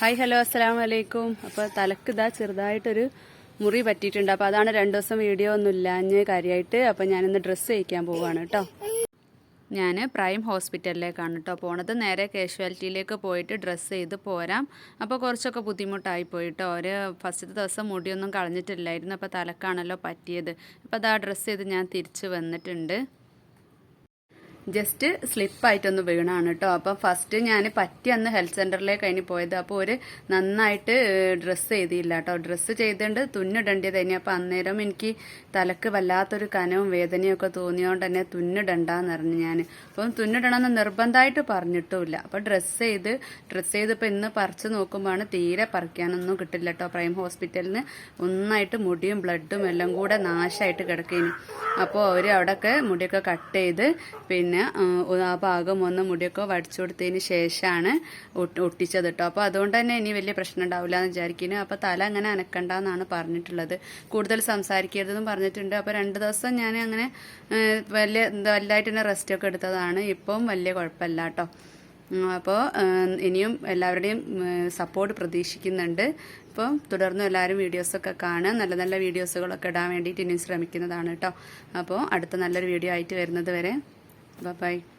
Hi hello അസ്സാം വലൈക്കും അപ്പോൾ തലക്ക് ഇതാ ചെറുതായിട്ടൊരു മുറി പറ്റിയിട്ടുണ്ട്. അപ്പോൾ അതാണ് രണ്ട് ദിവസം വീഡിയോ ഒന്നും ഇല്ലാഞ്ഞ് കാര്യമായിട്ട് അപ്പോൾ ഞാനിന്ന് ഡ്രസ്സ് തയ്ക്കാൻ പോവാണ് കേട്ടോ ഞാൻ പ്രൈം ഹോസ്പിറ്റലിലേക്കാണ് കേട്ടോ പോണത്. നേരെ കാഷ്വാലിറ്റിയിലേക്ക് പോയിട്ട് ഡ്രസ്സ് ചെയ്ത് പോരാം. അപ്പോൾ കുറച്ചൊക്കെ ബുദ്ധിമുട്ടായി പോയിട്ടോ ഒരു ഫസ്റ്റത്തെ ദിവസം മുടിയൊന്നും കളഞ്ഞിട്ടില്ലായിരുന്നു. അപ്പോൾ തലക്കാണല്ലോ പറ്റിയത്. അപ്പോൾ അതാ ഡ്രസ്സ് ചെയ്ത് ഞാൻ തിരിച്ച് വന്നിട്ടുണ്ട്. ജസ്റ്റ് സ്ലിപ്പായിട്ടൊന്ന് വീണാണ് കേട്ടോ അപ്പം ഫസ്റ്റ് ഞാൻ പറ്റി അന്ന് ഹെൽത്ത് സെന്ററിലേക്ക് അതിന് പോയത്. അപ്പോൾ ഒരു നന്നായിട്ട് ഡ്രസ്സ് ചെയ്തില്ല കേട്ടോ ഡ്രസ്സ് ചെയ്തുകൊണ്ട് തുന്നിടേണ്ടത് തന്നെ അപ്പം അന്നേരം എനിക്ക് തലക്ക് വല്ലാത്തൊരു കനവും വേദനയും ഒക്കെ തോന്നിയോണ്ട് തന്നെ തുന്നിടണ്ടെന്ന് പറഞ്ഞു ഞാൻ അപ്പം തുന്നിടണമെന്ന് നിർബന്ധമായിട്ട് പറഞ്ഞിട്ടുമില്ല. അപ്പം ഡ്രസ്സ് ചെയ്ത് ഡ്രസ്സ് ചെയ്തിപ്പോൾ ഇന്ന് പറിച്ച് നോക്കുമ്പോഴാണ് തീരെ പറിക്കാനൊന്നും കിട്ടില്ല കേട്ടോ പ്രൈം ഹോസ്പിറ്റലിൽ നിന്ന് ഒന്നായിട്ട് മുടിയും ബ്ലഡും എല്ലാം കൂടെ നാശമായിട്ട് കിടക്കേനി. അപ്പോൾ അവർ അവിടെയൊക്കെ മുടിയൊക്കെ കട്ട് ചെയ്ത് പിന്നെ ആ, ആ ഭാഗം ഒന്ന് മുടിയൊക്കെ വടിച്ചു കൊടുത്തതിന് ശേഷമാണ് ഒട്ടി- ഒട്ടിച്ചത് കേട്ടോ അപ്പോൾ അതുകൊണ്ട് തന്നെ ഇനി വലിയ പ്രശ്നം ഉണ്ടാവില്ല എന്ന് വിചാരിക്കുന്നു. അപ്പോൾ തല അങ്ങനെ അനക്കണ്ടെന്നാണ് പറഞ്ഞിട്ടുള്ളത്. കൂടുതൽ സംസാരിക്കരുതെന്നും പറഞ്ഞിട്ടുണ്ട്. അപ്പോൾ രണ്ട് ദിവസം ഞാൻ അങ്ങനെ വലിയ വലുതായിട്ട് തന്നെ റെസ്റ്റ് ഒക്കെ എടുത്തതാണ്. ഇപ്പം വലിയ കുഴപ്പമില്ല കേട്ടോ അപ്പോൾ ഇനിയും എല്ലാവരുടെയും സപ്പോർട്ട് പ്രതീക്ഷിക്കുന്നുണ്ട്. അപ്പോൾ തുടർന്നും എല്ലാവരും വീഡിയോസൊക്കെ കാണുക. നല്ല നല്ല വീഡിയോസുകളൊക്കെ ഇടാൻ വേണ്ടിയിട്ട് ഇനിയും ശ്രമിക്കുന്നതാണ് കേട്ടോ അപ്പോൾ അടുത്ത നല്ലൊരു വീഡിയോ ആയിട്ട് വരുന്നത് വരെ Bye-bye.